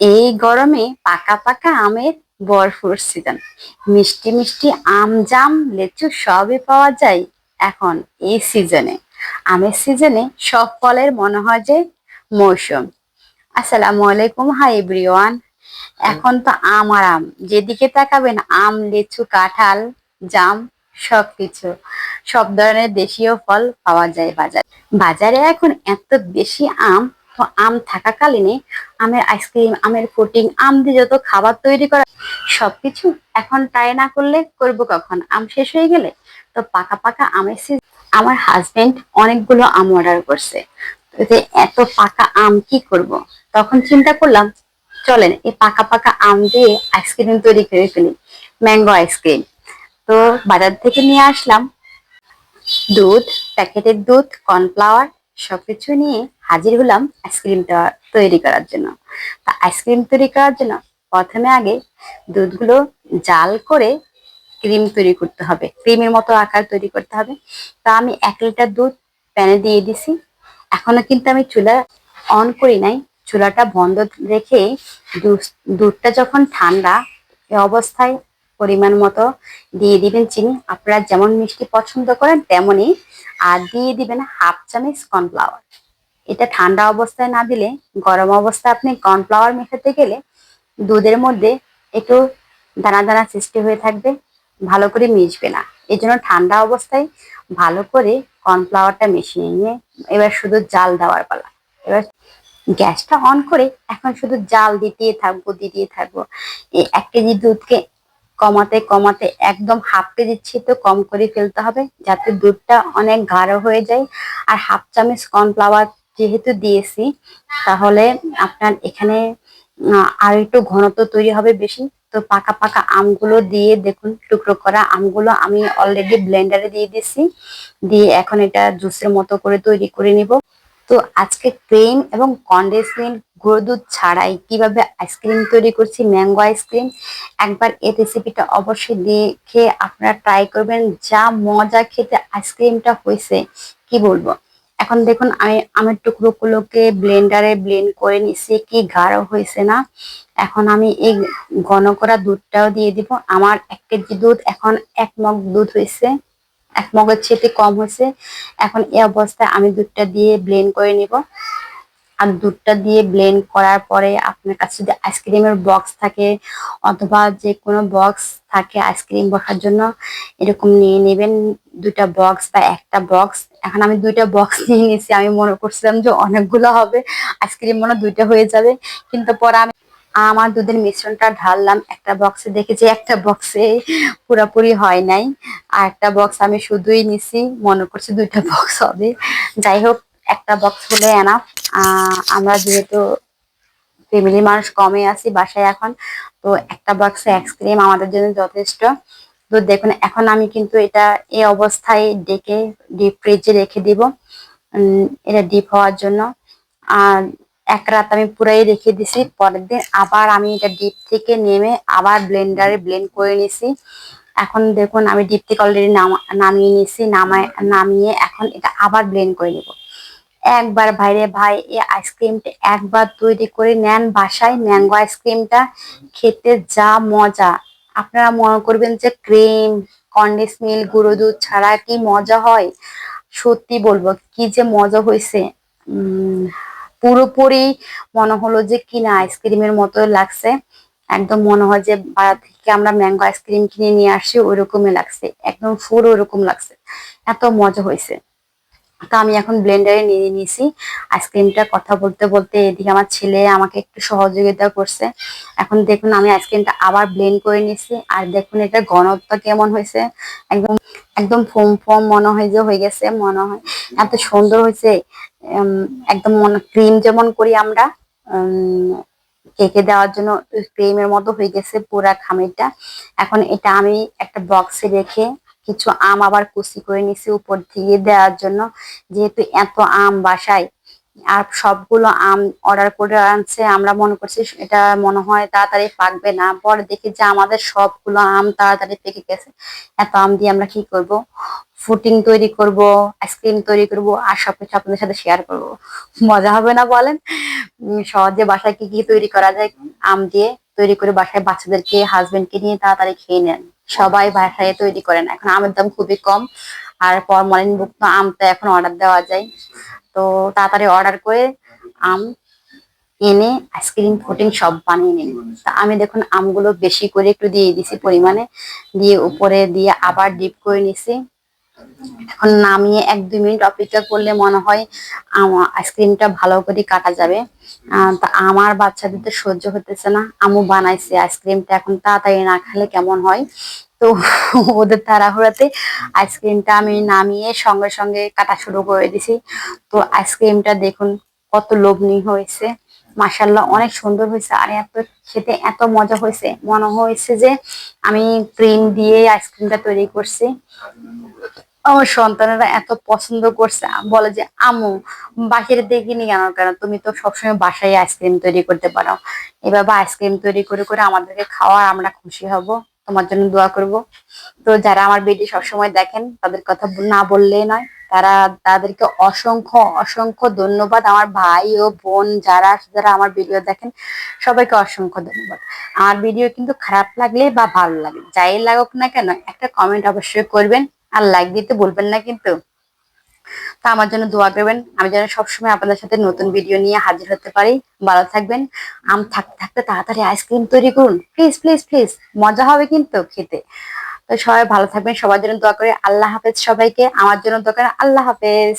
এই গরমে পাকা পাকা আমের ভরপুর সিজন মিষ্টি মিষ্টি আম, জাম, লেচু সবই পাওয়া যায় এখন এই সিজনে আমের সিজনে সব ফলের মনে হয় যে মৌসুম। আসসালামু আলাইকুম হাই এভরিওয়ান এখন তো আম আর আম, যেদিকে তাকাবেন, আম, লিচু, কাঁঠাল, জাম, সবকিছু। সব ধরনের দেশীয় ফল পাওয়া যায় বাজারে। বাজারে এখন এত বেশি আম আম থাকাকালীনে আমের আইসক্রিম, আমের পুডিং, আম দিয়ে যত খাবার তৈরি করা সবকিছু এখন ট্রাই না করলে করব কখন? আম শেষ হয়ে গেলে তো পাকা পাকা আমের আমার হাজবেন্ড অনেকগুলো আম অর্ডার করছে। এত পাকা আম কি করব? তখন চিন্তা করলাম, চলেন এই পাকা পাকা আম দিয়ে আইসক্রিম তৈরি করে ফেলি ম্যাঙ্গো আইসক্রিম। তো বাজার থেকে নিয়ে আসলাম। দুধ, প্যাকেটের দুধ কর্নফ্লাওয়ার সবকিছু নিয়ে হাজির হলাম আইসক্রিমটা তৈরি করার জন্য। তা আইসক্রিম তৈরি করার জন্য প্রথমে আগে দুধগুলো জাল করে ক্রিম তৈরি করতে হবে। ক্রিমের মতো আকার তৈরি করতে হবে। তা আমি এক লিটার দুধ প্যানে দিয়ে দিছি। এখনও কিন্তু আমি চুলা অন করি নাই। চুলাটা বন্ধ রেখে দুধটা যখন ঠান্ডা এ অবস্থায় পরিমাণ মতো দিয়ে দিবেন চিনি। আপনারা যেমন মিষ্টি পছন্দ করেন, তেমনই আর দিয়ে দিবেন হাফ চামচ কর্নফ্লাওয়ার। এটা ঠান্ডা অবস্থায় না দিলে, গরম অবস্থায় আপনি কর্নফ্লাওয়ার মেশাতে গেলে দুধের মধ্যে একটু দানা দানা সৃষ্টি হয়ে থাকবে, ভালো করে মিশবে না। এই জন্য ঠান্ডা অবস্থায় ভালো করে কর্নফ্লাওয়ারটা মিশিয়ে নিয়ে এবার শুধু জাল দেওয়ার পালা। এবার গ্যাসটা অন করে এখন শুধু জাল দিতেই থাকব দিতেই থাকব। এই এক কেজি দুধকে কমাতে কমাতে একদম হাফ কেজি তো কম করে ফেলতে হবে, যাতে দুধটা অনেক গাঢ় হয়ে যায়। আর হাফ চামচ কর্নফ্লাওয়ার যেহেতু দিয়েছি, তাহলে আপনার এখানে আর একটু ঘনত্ব তৈরি হবে বেশি। তো পাকা পাকা আমগুলো দিয়ে দেখুন, টুকরো করা আমগুলো আমি অলরেডি ব্লেন্ডারে দিয়ে দিছি দিয়ে এখন এটা জুসের মতো করে তৈরি করে নিব। তো আজকে ক্রিম এবং কন্ডেন্স মিল্ক গুঁড়ো দুধ ছাড়াই কীভাবে আইসক্রিম তৈরি করছি ম্যাঙ্গো আইসক্রিম একবার এই রেসিপিটা অবশ্যই দেখে আপনারা ট্রাই করবেন। যা মজা খেতে আইসক্রিমটা হয়েছে, কি বলব? এখন দেখুন, আমি আমের টুকরোগুলোকে ব্লেন্ডারে ব্লেন্ড করে নিছি, কি গাঢ় হয়েছে না? এখন আমি এই ঘন করা দুধটাও দিয়ে দিব। আমার এক কেজি দুধ এখন এক মগ দুধ হয়েছে, এক মগের চেয়ে কম হয়েছে। এখন এই অবস্থায় আমি দুধটা দিয়ে ব্লেন্ড করে নিব। আর দুধটা দিয়ে ব্লেন্ড করার পরে আপনার কাছে যদি আইসক্রিমের বক্স থাকে অথবা যে কোনো বক্স থাকে আইসক্রিম বসার জন্য, এরকম নিয়ে নেবেন। দুইটা বক্স বা একটা বক্স এখন আমি দুইটা বক্স নিয়ে নিয়েছি আমি মনে করছিলাম যে অনেকগুলো হবে। আইসক্রিম মনে দুইটা হয়ে যাবে। কিন্তু পরে আমি আমার দুধের মিশ্রণটা ঢাললাম। একটা বক্সে দেখেছি একটা বক্সে পুরোপুরি হয় নাই। আর একটা বক্স আমি শুধুই নিছি। মনে করছি দুইটা বক্স হবে। যাই হোক, একটা বক্স হলে এনাফ আমরা যেহেতু ফ্যামিলি মানুষ কমে আছি বাসায় এখন, তো একটা বক্সে আইসক্রিম আমাদের জন্য যথেষ্ট। তো দেখুন, এখন আমি কিন্তু এটা এই অবস্থায় ডেকে ডিপ ফ্রিজে রেখে দিব এটা ডিপ হওয়ার জন্য। আর এক রাত আমি পুরাই রেখে দিছি, পরের দিন আবার আমি এটা ডিপ থেকে নেমে আবার ব্লেন্ডারে ব্লেন্ড করে নিছি। এখন দেখুন, আমি ডিপ থেকে অলরেডি নামিয়ে নিছি, নামায়, নামিয়ে এখন এটা আবার ব্লেন্ড করে নেব। একবার ভাইরে ভাই এই আইসক্রিমটা একবার তৈরি করে নেন বাসায়। ম্যাঙ্গো আইসক্রিমটা খেতে যা মজা। আপনারা মনে করবেন যে ক্রিম কন্ডেন্স মিল্ক গুঁড়ো দুধ ছাড়া কি মজা হয়? সত্যি বলব, কি যে মজা হয়েছে পুরোপুরি মনে হলো যে কিনা আইসক্রিমের মতো লাগছে। একদম মনে হয় যে বাজার থেকে আমরা ম্যাঙ্গো আইসক্রিম কিনে নিয়ে আসি, ওইরকমই লাগছে। একদম ফুল ওইরকম লাগছে। এত মজা হয়েছে তো আমি এখন ব্লেন্ডারে নিয়ে নিয়েছি আইসক্রিমটা কথা বলতে বলতে এদিকে আমার ছেলে আমাকে একটু সহযোগিতা করছে। এখন দেখুন আমি আইসক্রিমটা আবার ব্লেন্ড করে নিয়েছি আর দেখুন এটা ঘনত্ব কেমন হয়েছে। একদম একদম ফোম ফোম মনে হয় যে হয়ে গেছে, মনে হয় এত সুন্দর হয়েছে। একদম মনে ক্রিম যেমন করি আমরা কেকে দেওয়ার জন্য ক্রিমের মতো হয়ে গেছে পুরা খামিরটা। এখন এটা আমি একটা বক্সে রেখে কিছু আম আবার কুচি করে নিছি উপর দিয়ে দেওয়ার জন্য। যেহেতু এত আম বাসায়, আর সবগুলো আম অর্ডার করে আনছে, আমরা মনে করছি এটা মনে হয় তাড়াতাড়ি পাকবে না। পরে দেখি যে আমাদের সবগুলো আম তাড়াতাড়ি পেকে গেছে। এত আম দিয়ে আমরা কি করব? ফুটিং তৈরি করব আইসক্রিম তৈরি করব, আর সবকিছু আপনাদের সাথে শেয়ার করব। মজা হবে না বলেন? সহজে বাসায় কি কি তৈরি করা যায় আম দিয়ে? তৈরি করে বাসায় বাচ্চাদেরকে হাজবেন্ডকে নিয়ে তাড়াতাড়ি খেয়ে নেন। সবাই বাসায় তৈরি করেন। এখন আমের দাম খুবই কম। আর পর ফরমালিন মুক্ত আম তো এখন অর্ডার দেওয়া যায়। তো তাড়াতাড়ি অর্ডার করে আম এনে আইসক্রিম ফুটিং সব বানিয়ে নিন। তা আমি দেখুন আমগুলো বেশি করে একটু দিয়ে দিছি পরিমাণে। দিয়ে উপরে দিয়ে আবার ডিপ করে নিছি। এখন নামিয়ে এক, দুই মিনিট অপেক্ষা করলে মনে হয় আইসক্রিমটা ভালো করে কাটা যাবে। তা আমার বাচ্চাদের তো সহ্য হতেছে না। আমু বানাইছে আইসক্রিমটা। এখন তাড়াতাড়ি না খেলে কেমন হয়? তো ওদের তাড়াহুড়াতে আইসক্রিমটা আমি নামিয়ে সঙ্গে সঙ্গে কাটা শুরু করে দিছি। তো আইসক্রিমটা দেখুন কত লোভনীয় হয়েছে। মাসাল্লাহ অনেক সুন্দর হয়েছে। আর এত, খেতে এত মজা হয়েছে। মনে হয়েছে যে আমি ক্রিম দিয়ে আইসক্রিমটা তৈরি করছি। আমার সন্তানেরা এত পছন্দ করছে, বলে যে আমু বাহিরে দেখিনি কেন? কেন তুমি তো সবসময় বাসায় আইসক্রিম তৈরি করতে পারো। এভাবে আইসক্রিম তৈরি করে করে আমাদেরকে খাওয়া আমরা খুশি হব। তোমার জন্য দোয়া করব। তো যারা আমার ভিডিও সবসময় দেখেন, তাদের কথা না বললেই নয়, তারা, তাদেরকে অসংখ্য অসংখ্য ধন্যবাদ। আমার ভাই ও বোন যারা যারা আমার ভিডিও দেখেন, সবাইকে অসংখ্য ধন্যবাদ। আমার ভিডিও কিন্তু খারাপ লাগলে বা ভালো লাগলে, যাই লাগুক না কেন, একটা কমেন্ট অবশ্যই করবেন। আর লাইক দিতে বলবেন না কিন্তু। তা আমার জন্য দোয়া করবেন। আমি যেন সবসময় আপনাদের সাথে নতুন ভিডিও নিয়ে হাজির হতে পারি। ভালো থাকবেন। আম থাকতে থাকতে তাড়াতাড়ি আইসক্রিম তৈরি করুন। প্লিজ প্লিজ প্লিজ মজা হবে কিন্তু খেতে। তো সবাই ভালো থাকবেন। সবার জন্য দোয়া করে। আল্লাহ হাফেজ সবাইকে। আমার জন্য দোয়া করেন। আল্লাহ হাফেজ।